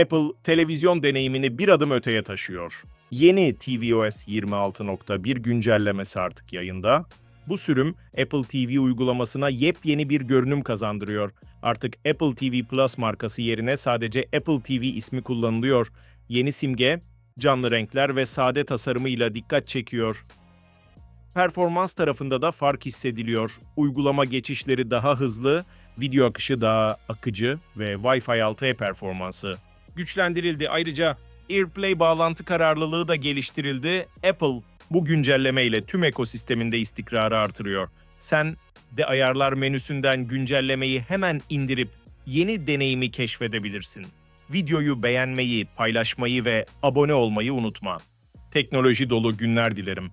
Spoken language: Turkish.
Apple televizyon deneyimini bir adım öteye taşıyor. Yeni tvOS 26.1 güncellemesi artık yayında. Bu sürüm Apple TV uygulamasına yepyeni bir görünüm kazandırıyor. Artık Apple TV Plus markası yerine sadece Apple TV ismi kullanılıyor. Yeni simge, canlı renkler ve sade tasarımıyla dikkat çekiyor. Performans tarafında da fark hissediliyor. Uygulama geçişleri daha hızlı, video akışı daha akıcı ve Wi-Fi 6E performansı güçlendirildi. Ayrıca AirPlay bağlantı kararlılığı da geliştirildi. Apple bu güncelleme ile tüm ekosisteminde istikrarı artırıyor. Sen de ayarlar menüsünden güncellemeyi hemen indirip yeni deneyimi keşfedebilirsin. Videoyu beğenmeyi, paylaşmayı ve abone olmayı unutma. Teknoloji dolu günler dilerim.